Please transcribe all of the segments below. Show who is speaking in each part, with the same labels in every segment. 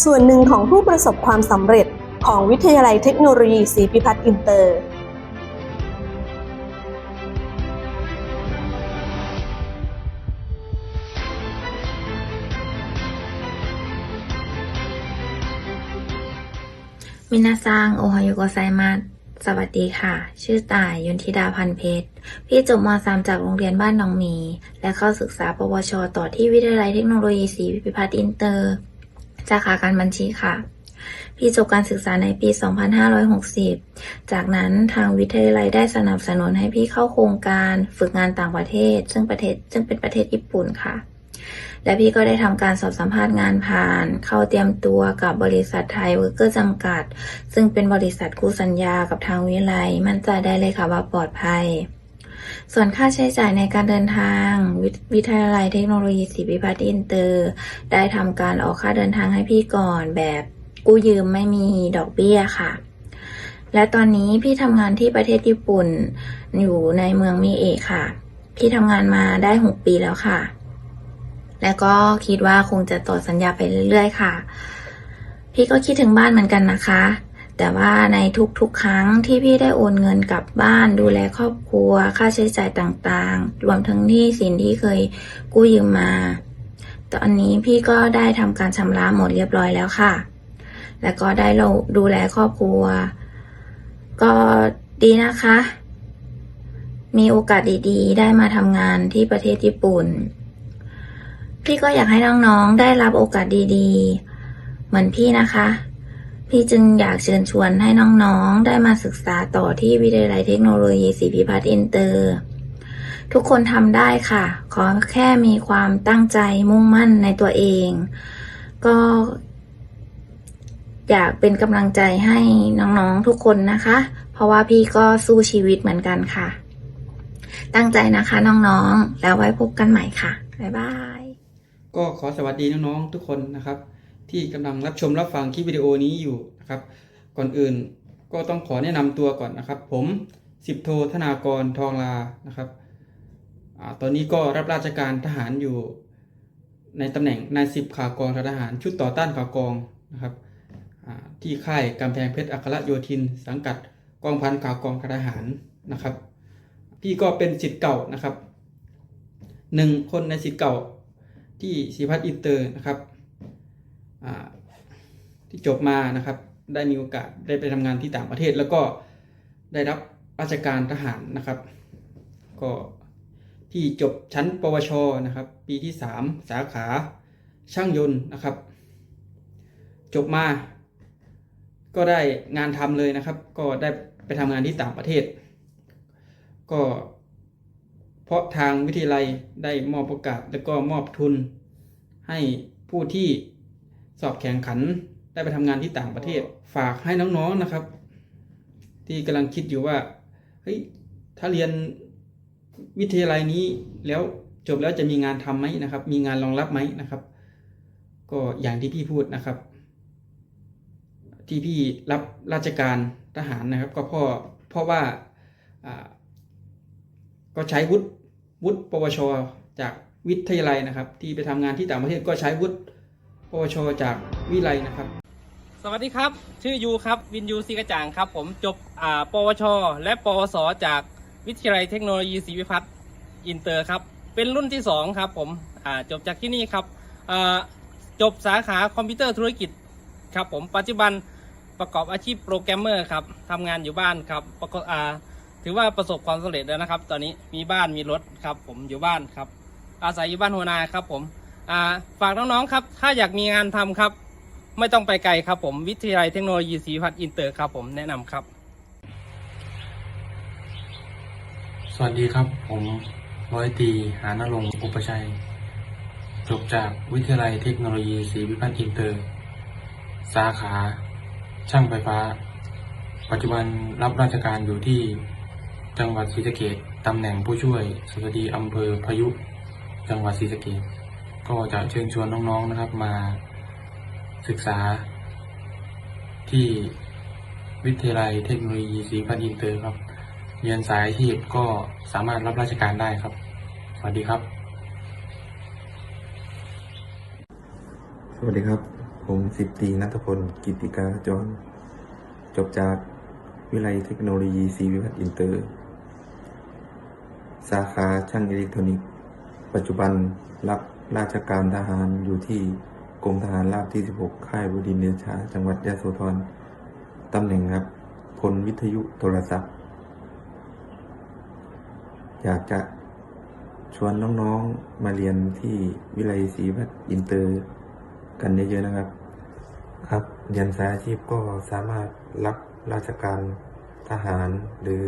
Speaker 1: ส่วนหนึ่งของผู้ประสบความสำเร็จของวิทยาลัยเทคโนโลยีศรีพิพัฒน์อินเตอร์
Speaker 2: มินาซัง โอฮายโกไซมัสสวัสดีค่ะ ชื่อต่ายยนทิดาพันเพชร พี่จบม .3 จากโรงเรียนบ้านหนองหมี และเข้าศึกษาปวช ต่อที่วิทยาลัยเทคโนโลยีศรีพิพัฒน์อินเตอร์ สาขาการบัญชีค่ะ พี่จบการศึกษาในปี 2560 จากนั้นทางวิทยาลัยได้สนับสนุนให้พี่เข้าโครงการฝึกงานต่างประเทศ ซึ่งประเทศซึ่งเป็นประเทศญี่ปุ่นค่ะ และพี่ก็ได้ทำการสอบสัมภาษณ์งานผ่าน เข้าเตรียมตัวกับบริษัทไทยเวิร์กเกอร์จำกัด ซึ่งเป็นบริษัทคู่สัญญากับทางวิไลมั่นใจได้เลยค่ะว่าปลอดภัย ส่วนค่าใช้จ่ายในการเดินทางววิทยาลัยเทคโนโลยีศรีพิพัฒน์อินเตอร์ ได้ทำการออกค่าเดินทางให้พี่ก่อนแบบกู้ยืมไม่มีดอกเบี้ยค่ะ และตอนนี้พี่ทำงานที่ประเทศญี่ปุ่นอยู่ในเมืองมิเอะค่ะ พี่ทำงานมาได้หกปีแล้วค่ะ และก็คิดว่าคงจะต่อสัญญาไปเรื่อยๆ ค่ะ พี่ก็คิดถึงบ้านเหมือนกันนะคะ แต่ว่าในทุกๆ ครั้งที่พี่ได้โอนเงินกลับบ้านดูแลครอบครัว ค่าใช้จ่ายต่างๆ รวมทั้งหนี้สินที่เคยกู้ยืมมา ตอนนี้พี่ก็ได้ทำการชำระหมดเรียบร้อยแล้วค่ะ แล้วก็ได้เราดูแลครอบครัว ก็ดีนะคะ มีโอกาสดีๆ ได้มาทำงานที่ประเทศญี่ปุ่น พี่ก็อยากให้น้องๆได้รับโอกาสดีๆ เหมือนพี่นะคะ พี่จึงอยากเชิญชวนให้น้องๆ ได้มาศึกษาต่อที่วิทยาลัยเทคโนโลยีศรีพิพัฒน์อินเตอร์ ทุกคนทำได้ค่ะ ขอแค่มีความตั้งใจมุ่งมั่นในตัวเอง ก็อยากเป็นกำลังใจให้น้องๆทุกคนนะคะ เพราะว่าพี่ก็สู้ชีวิตเหมือนกันค่ะ ตั้งใจนะคะน้องๆ แล้วไว้พบกันใหม่ค่ะ บ๊ายบาย
Speaker 3: ก็ขอสวัสดีน้องๆทุกคนนะครับ ที่กำลังรับชมรับฟังคลิปวิดีโอนี้อยู่นะครับ ก่อนอื่นก็ต้องขอแนะนำตัวก่อนนะครับ ผมสิบโทธนากรทองลานะครับอตอนนี้ก็รับราชการทหารอยู่ ในตำแหน่งนายสิบขากองทหารชุดต่อต้านข่าวกองนะครับที่ค่ายกำแพงเพชรอัครโยธิน สังกัดกองพันข่าวกองทหารนะครับ พี่ก็เป็นสิทธิ์เก่านะครับหนึ่งคนในสิทธิ์เก่าที่ศิพัฒน์อินเตอร์นะครับ ที่จบมานะครับ ได้มีโอกาสได้ไปทำงานที่ต่างประเทศ แล้วก็ได้รับราชการทหารนะครับ ก็ที่จบชั้นปวชนะครับ ปีที่ 3 สาขาช่างยนต์นะครับ จบมาก็ได้งานทำเลยนะครับ ก็ได้ไปทำงานที่ต่างประเทศ ก็เพราะทางวิทยาลัยได้มอบโอกาสแล้วก็มอบทุนให้ผู้ที่ สอบแข่งขันได้ไปทำงานที่ต่างประเทศ ฝากให้น้องๆนะครับ ที่กำลังคิดอยู่ว่าเฮ้ยถ้าเรียนวิทยาลัยนี้แล้วจบแล้วจะมีงานทำไหมนะครับ มีงานรองรับไหมนะครับ ก็อย่างที่พี่พูดนะครับ ที่พี่รับราชการทหารนะครับ ก็เพราะเพราะว่าก็ใช้วุฒิวุฒิปวช จากวิทยาลัยนะครับ ที่ไปทำงานที่ต่างประเทศก็ใช้วุฒิ ปวชจากวิไลนะครับ
Speaker 4: สวัสดีครับ ชื่อยูครับ วินยูซีกระจ่างครับ ผมจบอ่าปวช และปวส จากวิทยาลัยเทคโนโลยีศรีวิพัฒน์อินเตอร์ครับ เป็นรุ่นที่ 2 ครับผมอ่าจบจากที่นี่ครับอ่าจบสาขาคอมพิวเตอร์ธุรกิจครับผมปัจจุบันประกอบอาชีพโปรแกรมเมอร์ครับทำงานอยู่บ้านครับประกอบอ่าถือว่าประสบความสำเร็จแล้วนะครับ ตอนนี้มีบ้านมีรถครับผมอยู่บ้านครับ อาศัยอยู่บ้านหัวนาครับผม อ่าฝากน้องๆครับ ถ้าอยากมีงานทำครับ ไม่ต้องไปไกลครับ ผมวิทยาลัยเทคโนโลยีศรีพัฒน์อินเตอร์ครับ ผมแนะนำครับ
Speaker 5: สวัสดีครับ ผมร้อยตีหานรงค์อุปชัย จบจากวิทยาลัยเทคโนโลยีศรีวิพัฒน์อินเตอร์ สาขา ช่างไฟฟ้า ปัจจุบันรับราชการอยู่ที่จังหวัดศรีสะเกษตำแหน่งผู้ช่วยสวัสดีอำเภอพายุ จังหวัดศรีสะเกษ ก็จะเชิญชวนน้องๆนะครับมาศึกษา ที่วิทยาลัยเทคโนโลยีศรีพัน์อินเตอร์ครับ เรียนสายอาชีพก็สามารถรับราชการได้ครับ สวัสดีครับ
Speaker 6: สวัสดีครับ ผมสิบตีนัทพลกิติกาจร จบจากวิไลยเทคโนโลยีศรีวิพัฒน์อินเตอร์ สาขาช่างอิเล็กทรอนิกส์ ปัจจุบันรับ ราชการทหารอยู่ที่กรมทหารราบที่ 16 ค่ายบดินทร์เดชา จังหวัดยะโสธร ตำแหน่งครับ พลวิทยุโทรศัพท์ อยากจะชวนน้องๆมาเรียนที่วิไลยศรีวิพัฒน์อินเตอร์กันเยอะๆนะครับ ครับเรียนสายอาชีพก็สามารถรับราชการทหารหรือ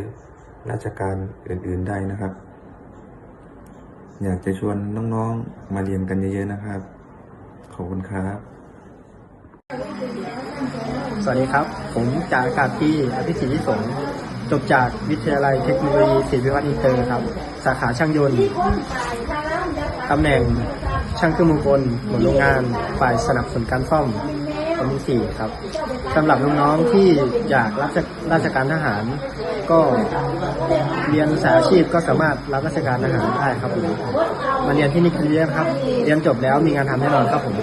Speaker 6: ราชการอื่นๆได้นะครับ อยากจะชวนน้องๆ มาเรียนกันเยอะๆนะครับ ขอบคุณครับ
Speaker 7: สวัสดีครับ ผมจากอากาศที่อภิสิทธิสงจบจากวิทยาลัยเทคโนโลยีศรีวิวัฒน์อินเตอร์ครับ สาขาช่างยนต์ ตำแหน่งช่างเครื่องมือกลหัวโรงงาน ฝ่ายสนับสนุนการซ่อมคนที่สี่ครับสำหรับน้องๆที่อยากรับราชการทหาร ก็เรียนสายอาชีพก็สามารถรับราชการทหารได้ครับผมมาเรียนที่นี่กันเยอะครับ เรียนจบแล้วมีงานทำแน่นอนครับผม